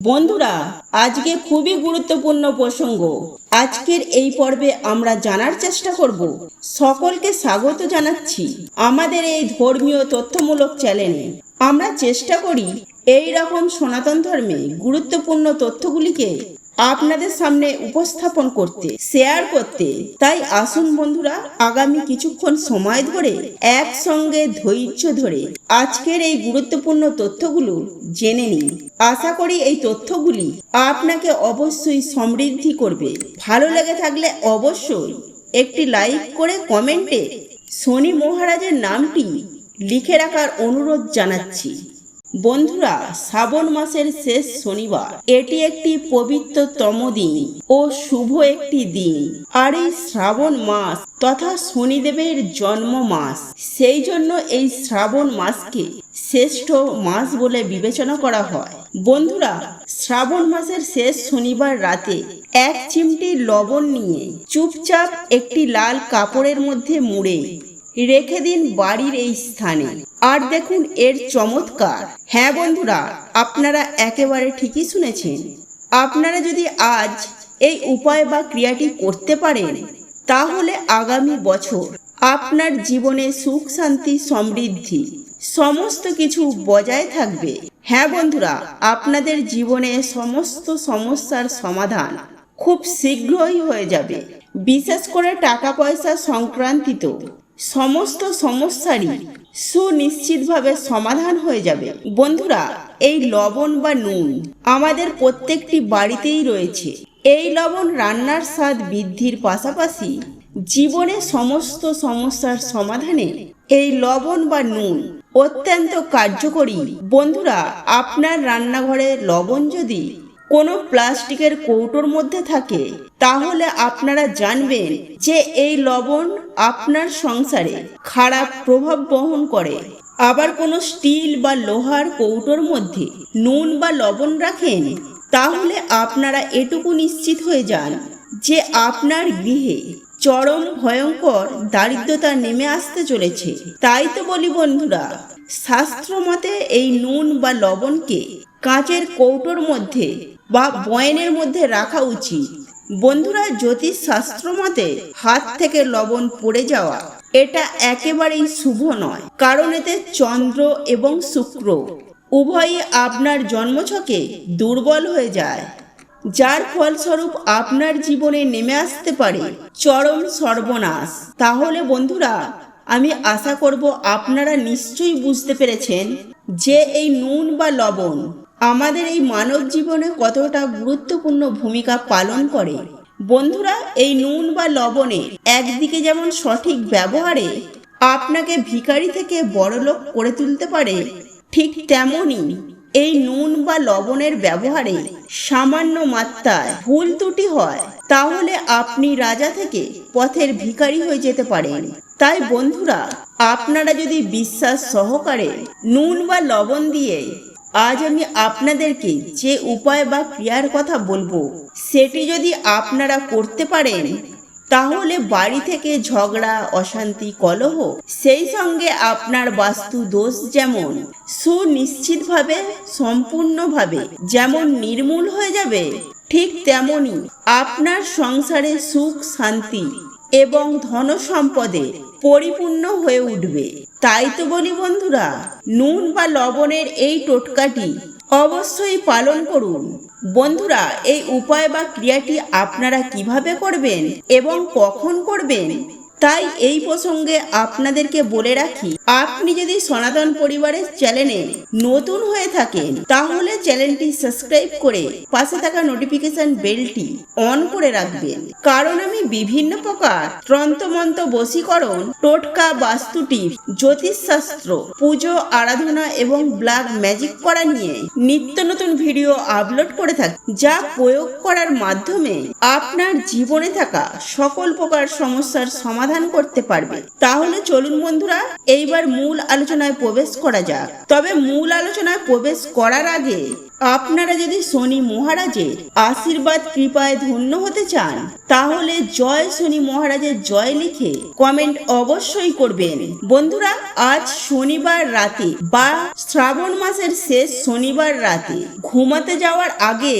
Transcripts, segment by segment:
বন্ধুরা, আজকে খুবই গুরুত্বপূর্ণ প্রসঙ্গ। আজকের এই পর্বে আমরা জানার চেষ্টা করব, সকলকে স্বাগত জানাচ্ছি আমাদের এই ধর্মীয় তথ্যমূলক চ্যানেলে। আমরা চেষ্টা করি, এই রকম সনাতন ধর্মে গুরুত্বপূর্ণ তথ্যগুলিকে আপনাদের সামনে উপস্থাপন করতে শেয়ার করতে। তাই আসুন বন্ধুরা, আগামী কিছুক্ষণ সময় ধরে একসঙ্গে ধৈর্য ধরে আজকের এই গুরুত্বপূর্ণ তথ্যগুলো জেনে নিন। আশা করি এই তথ্যগুলি আপনাকে অবশ্যই সমৃদ্ধি করবে। ভালো লেগে থাকলে অবশ্যই একটি লাইক করে কমেন্টে শনি মহারাজের নামটি লিখে রাখার অনুরোধ জানাচ্ছি। বন্ধুরা, শ্রাবণ মাসের শেষ শনিবার। এটি একটি পবিত্রতম দিন ও শুভ একটি দিন। আর এই শ্রাবণ মাস তথা শনিদেবের জন্ম মাস, সেই জন্য এই শ্রাবণ মাসকে শ্রেষ্ঠ মাস বলে বিবেচনা করা হয়। বন্ধুরা, শ্রাবণ মাসের শেষ শনিবার রাতে এক চিমটি লবণ নিয়ে চুপচাপ একটি লাল কাপড়ের মধ্যে মুড়ে রেখে দিন বাড়ির এই স্থানে। আর দেখুন এর চমৎকার। হ্যাঁ বন্ধুরা, আপনারা একেবারে ঠিকই শুনেছেন। আপনারা যদি আজ এই উপায় বা ক্রিয়াটি করতে পারেন, তাহলে আগামী বছর আপনার জীবনে সুখ, শান্তি, সমৃদ্ধি সমস্ত কিছু বজায় থাকবে। হ্যাঁ বন্ধুরা, আপনাদের জীবনে সমস্ত সমস্যার সমাধান খুব শীঘ্রই হয়ে যাবে। বিশেষ করে টাকা পয়সা সংক্রান্তিত সমস্ত সমস্যারই সুনিশ্চিতভাবে সমাধান হয়ে যাবে। বন্ধুরা, এই লবণ বা নুন আমাদের প্রত্যেকটি বাড়িতেই রয়েছে। এই লবণ রান্নার স্বাদ বৃদ্ধির পাশাপাশি জীবনে সমস্ত সমস্যার সমাধানে এই লবণ বা নুন অত্যন্ত কার্যকরী। বন্ধুরা, আপনার রান্নাঘরে লবণ যদি কোনো প্লাস্টিকের কৌটোর মধ্যে থাকে, তাহলে আপনারা জানবেন যে এই লবণ আপনার সংসারে খারাপ প্রভাব বহন করে। আবার কোনো স্টিল বা লোহার কৌটোর মধ্যে নুন বা লবণ রাখেন, তাহলে আপনারা এটুকু নিশ্চিত হয়ে যান যে আপনার গৃহে চরম ভয়ঙ্কর দারিদ্রতা নেমে আসতে চলেছে। তাই তো বলি বন্ধুরা, শাস্ত্র মতে এই নুন বা লবণকে কাঁচের কৌটোর মধ্যে বা বয়নের মধ্যে রাখা উচিত। বন্ধুরা জ্যোতিষ শাস্ত্র মতে হাত থেকে লবণ পড়ে যাওয়া এটা একেবারেই শুভ নয়, কারণ এতে চন্দ্র এবং শুক্র উভয়ই আপনার জন্মছকে দুর্বল হয়ে যায়, যার ফলস্বরূপ আপনার জীবনে নেমে আসতে পারে চরম সর্বনাশ। তাহলে বন্ধুরা, আমি আশা করব আপনারা নিশ্চয়ই বুঝতে পেরেছেন যে এই নুন বা লবণ আমাদের এই মানব জীবনে কতটা গুরুত্বপূর্ণ ভূমিকা পালন করে? বন্ধুরা, এই নুন বা লবণে একদিকে যেমন সঠিক ব্যবহারে আপনাকে ভিখারি থেকে বড়লোক করে তুলতে পারে, ঠিক তেমনই এই নুন বা লবণের ব্যবহারে সামান্য মাত্রায় ভুল ত্রুটি হয়, তাহলে আপনি রাজা থেকে পথের ভিখারি হয়ে যেতে পারেন। তাই বন্ধুরা, আপনারা যদি বিশ্বাস সহকারে নুন বা লবণ দিয়ে আজ আমি আপনাদেরকে যে উপায় বা ক্রিয়ার কথা বলব, সেটি যদি আপনারা করতে পারেন, তাহলে বাড়ি থেকে ঝগড়া, অশান্তি, কলহ, সেই সঙ্গে আপনার বাস্তু দোষ যেমন সুনিশ্চিতভাবে, সম্পূর্ণভাবে যেমন নির্মূল হয়ে যাবে, ঠিক তেমনি আপনার সংসারে সুখ, শান্তি এবং ধন সম্পদে পরিপূর্ণ হয়ে উঠবে। তাই তো বলি বন্ধুরা, নুন বা লবণের এই টোটকাটি অবশ্যই পালন করুন। বন্ধুরা, এই উপায় বা ক্রিয়াটি আপনারা কীভাবে করবেন এবং কখন করবেন তাই এই প্রসঙ্গে আপনাদেরকে বলে রাখি, আপনি যদি সনাতন পরিবারের চ্যানেলে নতুন হয়ে থাকেন, তাহলে চ্যানেলটি সাবস্ক্রাইব করে পাশে থাকা নোটিফিকেশন বেলটি অন করে রাখবেন। কারণ আমি বিভিন্ন প্রকার তন্ত্রমন্ত্র বশীকরণ, টোটকা বাস্তু টিপ, জ্যোতিষশাস্ত্র, পুজো, আরাধনা এবং ব্ল্যাক ম্যাজিক করা নিয়ে নিত্য নতুন ভিডিও আপলোড করে থাকি, যা প্রয়োগ করার মাধ্যমে আপনার জীবনে থাকা সকল প্রকার সমস্যার সমাধান করতে পারবে। তাহলে চলুন বন্ধুরা, এইবার মূল আলোচনায় প্রবেশ করা যাক। তবে মূল আলোচনায় প্রবেশ করার আগে আপনারা যদি শনি মহারাজের আশীর্বাদ, কৃপায় ধন্য হতে চান, তাহলে জয় শনি মহারাজের জয় লিখে কমেন্ট অবশ্যই করবেন। বন্ধুরা, আজ শনিবার রাতে বা শ্রাবণ মাসের শেষ শনিবার রাতে ঘুমাতে যাওয়ার আগে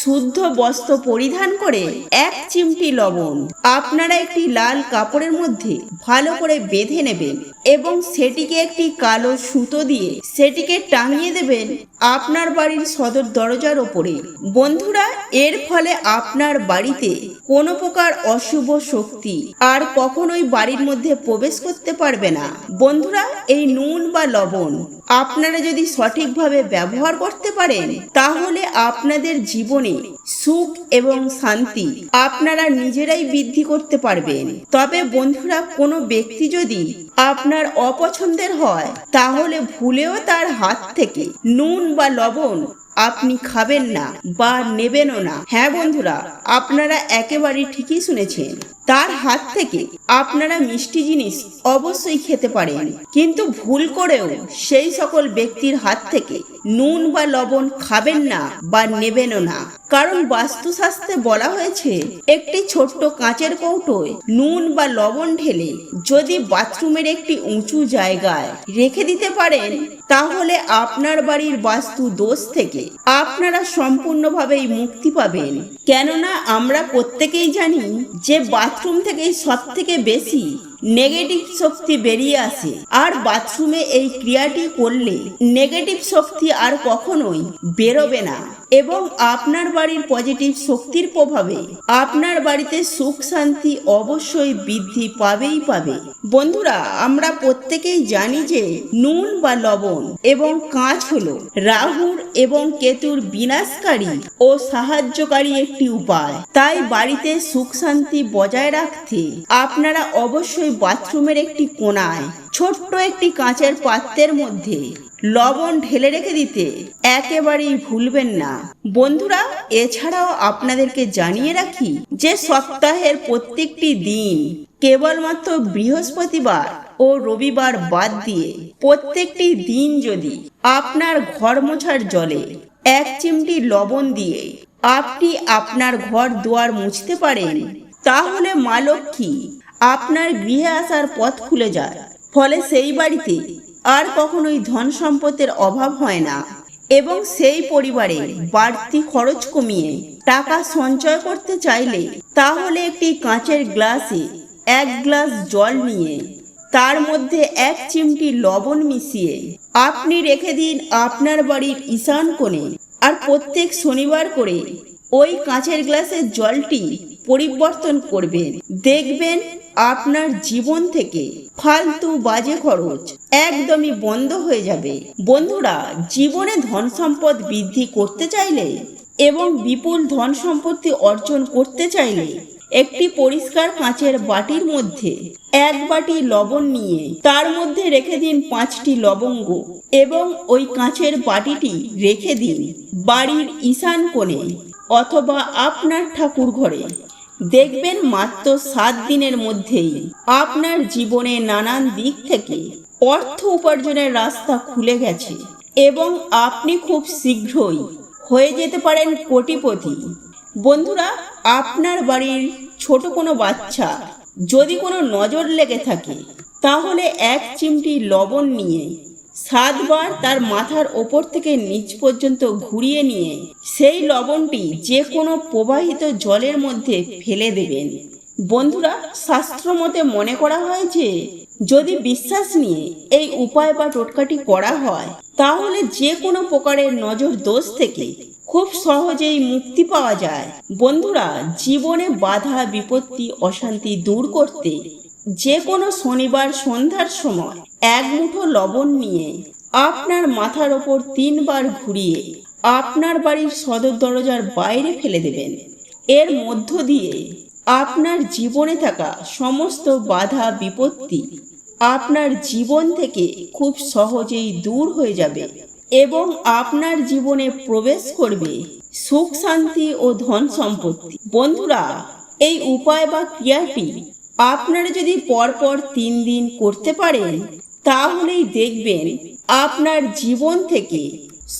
শুদ্ধ বস্ত্র পরিধান করে এক চিমটি লবণ, আপনারা একটি লাল কাপড়ের মধ্যে ভালো করে বেঁধে নেবেন এবং সেটিকে একটি কালো সুতো দিয়ে সেটিকে টাঙিয়ে দেবেন। আপনার বাড়ির সদর দরজার ওপরে। বন্ধুরা, এর ফলে আপনার বাড়িতে কোনো প্রকার অশুভ শক্তি আর কখনোই বাড়ির মধ্যে প্রবেশ করতে পারবে না। বন্ধুরা, এই নুন বা লবণ আপনারা যদি সঠিকভাবে ব্যবহার করতে পারেন, তাহলে আপনাদের জীবনে সুখ এবং শান্তি আপনারা নিজেরাই বৃদ্ধি করতে পারবেন। তবে বন্ধুরা, কোনো ব্যক্তি যদি আপনার অপছন্দের হয়, তাহলে ভুলেও তার হাত থেকে নুন বা লবণ আপনি খাবেন না বা নেবেনও না। হ্যাঁ বন্ধুরা, আপনারা একেবারে ঠিকই শুনেছেন। তার হাত থেকে আপনারা মিষ্টি জিনিস অবশ্যই খেতে পারেন। কিন্তু ভুল করেও সেই সকল ব্যক্তির হাত থেকে নুন বা লবণ খাবেন না বা নেবেনও না। কারণ বাস্তুশাস্ত্রে বলা হয়েছে, একটি ছোট্ট কাঁচের কৌটোয় নুন বা লবণ ঢেলে যদি বাথরুমের একটি উঁচু জায়গায় রেখে দিতে পারেন, তাহলে আপনার বাড়ির বাস্তু দোষ থেকে আপনারা সম্পূর্ণভাবেই মুক্তি পাবেন। কেননা আমরা প্রত্যেকেই জানি যে বাথরুম থেকেই সব থেকে বেশি নেগেটিভ শক্তি বেরিয়ে আসে। আর বাথরুমে এই ক্রিয়াটি করলে নেগেটিভ শক্তি আর কখনোই বেরোবে না। এবং আপনার বাড়ির পজিটিভ শক্তির প্রভাবে আপনার বাড়িতে সুখ শান্তি অবশ্যই বৃদ্ধি পাবেই পাবে। বন্ধুরা, আমরা প্রত্যেকেই জানি যে নুন বা লবণ এবং কাঁচ হলো রাহুর এবং কেতুর বিনাশকারী ও সাহায্যকারী একটি উপায়। তাই বাড়িতে সুখ শান্তি বজায় রাখতে আপনারা অবশ্যই বাথরুমের একটি কোণায় ছোট্ট একটি কাঁচের পাত্রের মধ্যে লবণ ঢেলে রেখে দিতে একেবারেই ভুলবেন না। বন্ধুরা, এছাড়াও আপনাদেরকে জানিয়ে রাখি যে সপ্তাহের প্রত্যেকটি দিন কেবলমাত্র বৃহস্পতিবার ও রবিবার বাদ দিয়ে প্রত্যেকটি দিন যদি আপনার ঘর মোছার জলে এক চিমটি লবণ দিয়ে আপনি আপনার ঘর দুয়ার মুছতে পারেন, তাহলে মা লক্ষ্মী আপনার গৃহে আসার পথ খুলে যায় ফলে সেই বাড়িতে আর কখনোই ধন সম্পদের অভাব হয় না। এবং সেই পরিবারে বাড়তি খরচ কমিয়ে টাকা সঞ্চয় করতে চাইলে তাহলে একটি কাঁচের গ্লাসে এক গ্লাস জল নিয়ে তার মধ্যে এক চিমটি লবণ মিশিয়ে আপনি রেখে দিন আপনার বাড়ির ঈশান কোণে। আর প্রত্যেক শনিবার করে ওই কাঁচের গ্লাসের জলটি পরিবর্তন করবেন। দেখবেন আপনার জীবন থেকে ফালতু বাজে খরচ একদমই বন্ধ হয়ে যাবে। বন্ধুরা, জীবনে ধন সম্পদ বৃদ্ধি করতে চাইলে এবং বিপুল ধন সম্পত্তি অর্জন করতে চাইলে একটি পরিষ্কার কাঁচের বাটির মধ্যে এক বাটি লবণ নিয়ে তার মধ্যে রেখে দিন পাঁচটি লবঙ্গ এবং ওই কাঁচের বাটিটি রেখে দিন বাড়ির ঈশান কোণে অথবা আপনার ঠাকুর ঘরে। দেখবেন মাত্র সাত দিনের মধ্যেই আপনার জীবনে নানান দিক থেকে অর্থ উপার্জনের রাস্তা খুলে গেছে এবং আপনি খুব শীঘ্রই হয়ে যেতে পারেন কোটিপতি। বন্ধুরা, আপনার বাড়ির ছোট কোনো বাচ্চা যদি কোনো নজর লেগে থাকে, তাহলে এক চিমটি লবণ নিয়ে সাতবার তার মাথার ওপর থেকে নিচ পর্যন্ত ঘুরিয়ে নিয়ে সেই লবণটি যে কোনো প্রবাহিত জলের মধ্যে ফেলে দেবেন। বন্ধুরা, শাস্ত্র মতে মনে করা হয় যে, যদি বিশ্বাস নিয়ে এই উপায় বা টোটকাটি করা হয়, তাহলে যে কোনো প্রকারের নজর দোষ থেকে খুব সহজেই মুক্তি পাওয়া যায়। বন্ধুরা, জীবনে বাধা, বিপত্তি, অশান্তি দূর করতে যে কোনো শনিবার সন্ধ্যার সময় এক মুঠো লবণ নিয়ে আপনার মাথার ওপর তিনবার ঘুরিয়ে আপনার বাড়ির সদর দরজার বাইরে ফেলে দেবেন। এর মধ্য দিয়ে আপনার জীবনে থাকা সমস্ত বাধা বিপত্তি আপনার জীবন থেকে খুব সহজেই দূর হয়ে যাবে এবং আপনার জীবনে প্রবেশ করবে সুখ, শান্তি ও ধন সম্পত্তি। বন্ধুরা, এই উপায় বা ক্রিয়াটি আপনারা যদি পরপর তিন দিন করতে পারেন তাহলেই দেখবেন আপনার জীবন থেকে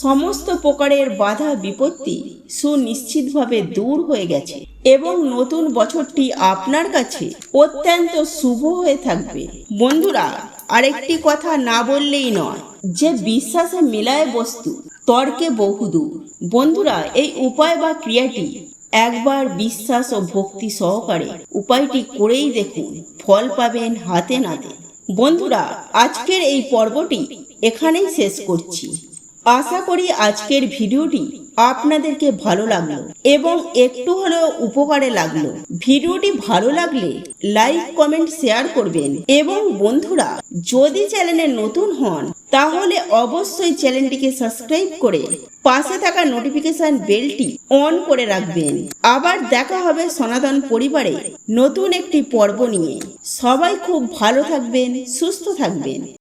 সমস্ত প্রকারের বাধা বিপত্তি সুনিশ্চিতভাবে দূর হয়ে গেছে এবং নতুন বছরটি আপনার কাছে অত্যন্ত শুভ হয়ে থাকবে। বন্ধুরা, আরেকটি কথা না বললেই নয়, যে বিশ্বাসে মিলায় বস্তু, তর্কে বহুদূর। বন্ধুরা, এই উপায় বা ক্রিয়াটি একবার বিশ্বাস ও ভক্তি সহকারে উপায়টি করেই দেখুন, ফল পাবেন হাতে নাতে। বন্ধুরা, আজকের এই পর্বটি এখানেই শেষ করছি। আশা করি আজকের ভিডিওটি আপনাদেরকে ভালো লাগল এবং একটু হলেও উপকারে লাগল। ভিডিওটি ভালো লাগলে লাইক, কমেন্ট, শেয়ার করবেন। এবং বন্ধুরা, যদি চ্যানেলে নতুন হন তাহলে অবশ্যই চ্যানেলটিকে সাবস্ক্রাইব করে পাশে থাকা নোটিফিকেশন বেলটি অন করে রাখবেন। আবার দেখা হবে সনাতন পরিবারে নতুন একটি পর্ব নিয়ে। সবাই খুব ভালো থাকবেন, সুস্থ থাকবেন।